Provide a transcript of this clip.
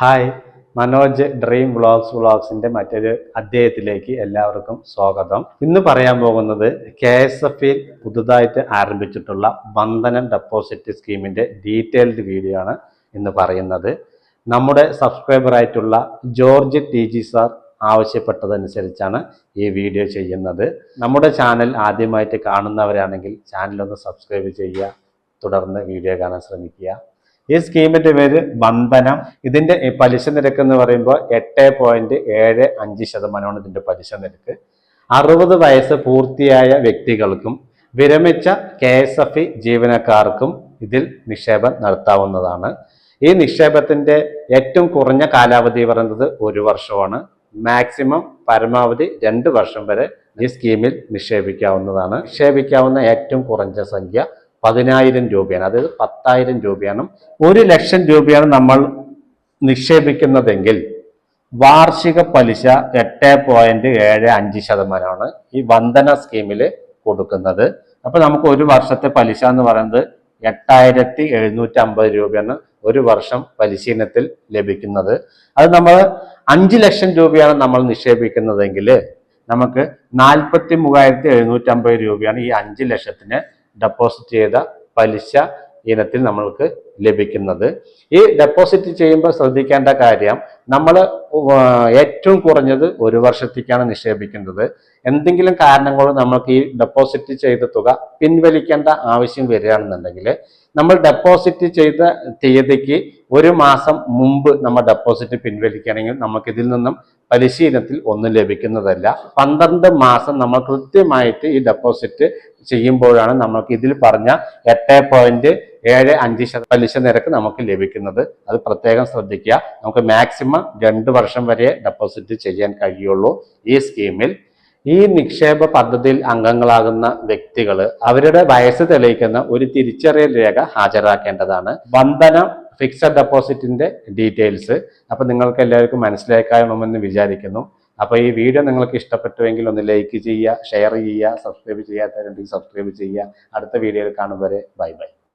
Hi Manoj dream vlogs വ്ളോഗ്സിന്റെ മറ്റൊരു അധ്യായത്തിലേക്ക് എല്ലാവർക്കും സ്വാഗതം. ഇന്ന് പറയാൻ പോകുന്നത് കെ എസ് എഫ് പുതുതായിട്ട് ആരംഭിച്ചിട്ടുള്ള ബന്ധനം ഡെപ്പോസിറ്റ് സ്കീമിന്റെ ഡീറ്റെയിൽഡ് വീഡിയോ ആണ് ഇന്ന് പറയുന്നത്. നമ്മുടെ സബ്സ്ക്രൈബർ ആയിട്ടുള്ള ജോർജ് ടി ജി സാർ ആവശ്യപ്പെട്ടതനുസരിച്ചാണ് ഈ വീഡിയോ ചെയ്യുന്നത്. നമ്മുടെ ചാനൽ ആദ്യമായിട്ട് കാണുന്നവരാണെങ്കിൽ ചാനൽ ഒന്ന് സബ്സ്ക്രൈബ് ചെയ്യുക തുടർന്ന് വീഡിയോ കാണാൻ ശ്രമിക്കുക. ഈ സ്കീമിന്റെ പേര് ബന്ധനം ഇതിന്റെ പലിശ നിരക്ക് എന്ന് പറയുമ്പോൾ എട്ട് പോയിന്റ് ഏഴ് അഞ്ച് ശതമാനമാണ് ഇതിന്റെ പലിശ നിരക്ക്. അറുപത് വയസ്സ് പൂർത്തിയായ വ്യക്തികൾക്കും വിരമിച്ച കെ എസ് എഫ് ഇ ജീവനക്കാർക്കും ഇതിൽ നിക്ഷേപം നടത്താവുന്നതാണ്. ഈ നിക്ഷേപത്തിന്റെ ഏറ്റവും കുറഞ്ഞ കാലാവധി പറയുന്നത് ഒരു വർഷമാണ്. മാക്സിമം പരമാവധി രണ്ട് വർഷം വരെ ഈ സ്കീമിൽ നിക്ഷേപിക്കാവുന്നതാണ്. നിക്ഷേപിക്കാവുന്ന ഏറ്റവും കുറഞ്ഞ സംഖ്യ പതിനായിരം രൂപയാണ്. അതായത് പത്തായിരം രൂപയാണ്. ഒരു ലക്ഷം രൂപയാണ് നമ്മൾ നിക്ഷേപിക്കുന്നതെങ്കിൽ വാർഷിക പലിശ എട്ട് പോയിന്റ് ഏഴ് അഞ്ച് ശതമാനമാണ് ഈ വന്ദന സ്കീമിൽ കൊടുക്കുന്നത്. അപ്പൊ നമുക്ക് ഒരു വർഷത്തെ പലിശ എന്ന് പറയുന്നത് എട്ടായിരത്തി എഴുന്നൂറ്റി അമ്പത് രൂപയാണ് ഒരു വർഷം പരിശീലനത്തിൽ ലഭിക്കുന്നത്. അത് നമ്മൾ അഞ്ച് ലക്ഷം രൂപയാണ് നമ്മൾ നിക്ഷേപിക്കുന്നതെങ്കിൽ നമുക്ക് നാൽപ്പത്തി മൂവായിരത്തി എഴുന്നൂറ്റി അമ്പത് രൂപയാണ് ഈ അഞ്ച് ലക്ഷത്തിന് ഡെപ്പോസിറ്റ് ചെയ്ത പലിശ ഇനത്തിൽ നമ്മൾക്ക് ലഭിക്കുന്നത്. ഈ ഡെപ്പോസിറ്റ് ചെയ്യുമ്പോൾ ശ്രദ്ധിക്കേണ്ട കാര്യം നമ്മൾ ഏറ്റവും കുറഞ്ഞത് ഒരു വർഷത്തേക്കാണ് നിക്ഷേപിക്കുന്നത് എന്തെങ്കിലും കാരണങ്ങൾ നമുക്ക് ഈ ഡെപ്പോസിറ്റ് ചെയ്ത തുക പിൻവലിക്കേണ്ട ആവശ്യം വരികയാണെന്നുണ്ടെങ്കിൽ നമ്മൾ ഡെപ്പോസിറ്റ് ചെയ്ത തീയതിക്ക് ഒരു മാസം മുമ്പ് നമ്മൾ ഡെപ്പോസിറ്റ് പിൻവലിക്കുകയാണെങ്കിൽ നമുക്ക് ഇതിൽ നിന്നും പരിശീലനത്തിൽ ഒന്നും ലഭിക്കുന്നതല്ല. പന്ത്രണ്ട് മാസം നമ്മൾ കൃത്യമായിട്ട് ഈ ഡെപ്പോസിറ്റ് ചെയ്യുമ്പോഴാണ് നമുക്ക് ഇതിൽ പറഞ്ഞ എട്ട് പോയിന്റ് ഏഴ് അഞ്ച് പലിശ നിരക്ക് നമുക്ക് ലഭിക്കുന്നത്. അത് പ്രത്യേകം ശ്രദ്ധിക്കുക. നമുക്ക് മാക്സിമം രണ്ട് വർഷം വരെ ഡെപ്പോസിറ്റ് ചെയ്യാൻ കഴിയുള്ളൂ ഈ സ്കീമിൽ ഈ നിക്ഷേപ പദ്ധതിയിൽ അംഗങ്ങളാകുന്ന വ്യക്തികൾ അവരുടെ വയസ്സ് തെളിയിക്കുന്ന ഒരു തിരിച്ചറിയൽ രേഖ ഹാജരാക്കേണ്ടതാണ്. വന്ദന ഫിക്സഡ് ഡെപ്പോസിറ്റിന്റെ ഡീറ്റെയിൽസ് അപ്പൊ നിങ്ങൾക്ക് എല്ലാവർക്കും മനസ്സിലാക്കാമെന്ന് വിചാരിക്കുന്നു. അപ്പൊ ഈ വീഡിയോ നിങ്ങൾക്ക് ഇഷ്ടപ്പെട്ടുവെങ്കിൽ ഒന്ന് ലൈക്ക് ചെയ്യുക ഷെയർ ചെയ്യുക സബ്സ്ക്രൈബ് ചെയ്യാത്തവരുണ്ടെങ്കിൽ സബ്സ്ക്രൈബ് ചെയ്യുക. അടുത്ത വീഡിയോയിൽ കാണും വരെ. Bye bye.